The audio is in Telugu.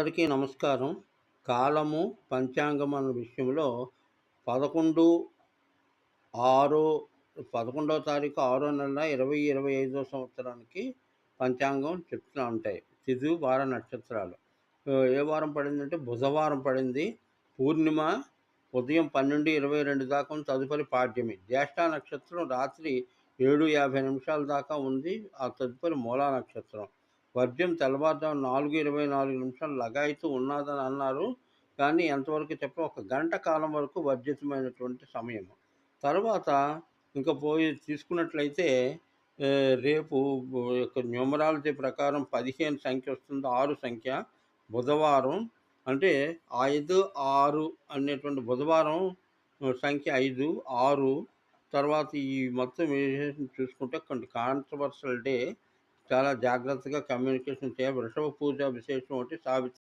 అందరికీ నమస్కారం. కాలము పంచాంగం అన్న విషయంలో పదకొండు ఆరు పదకొండవ తారీఖు ఆరో నెల ఇరవై ఇరవై ఐదో సంవత్సరానికి పంచాంగం చెప్తూ ఉంటాయి తిథి వార నక్షత్రాలు. ఏ వారం పడిందంటే బుధవారం పడింది. పూర్ణిమ ఉదయం పన్నెండు ఇరవై రెండు దాకా ఉంది. తదుపరి పాడ్యమి. జ్యేష్ఠ నక్షత్రం రాత్రి ఏడు యాభై నిమిషాల దాకా ఉంది. ఆ తదుపరి మూలా నక్షత్రం. వర్జం తెల్లవారుజాము నాలుగు ఇరవై నాలుగు నిమిషాలు లగాయితూ ఉన్నదని అన్నారు. కానీ ఎంతవరకు చెప్పి ఒక గంట కాలం వరకు వర్జితమైనటువంటి సమయం. తర్వాత ఇంకా పోయి తీసుకున్నట్లయితే రేపు యొక్క న్యూమరాలజీ ప్రకారం పదిహేను సంఖ్య వస్తుంది ఆరు సంఖ్య బుధవారం. అంటే ఐదు ఆరు అనేటువంటి బుధవారం సంఖ్య ఐదు ఆరు. తర్వాత ఈ మొత్తం చూసుకుంటే కొన్ని కాంట్రవర్సల్ డే చాలా జాగ్రత్తగా కమ్యూనికేషన్ చేయాలి. వృషభ పూజ విశేషం ఒకటి సావిత్రి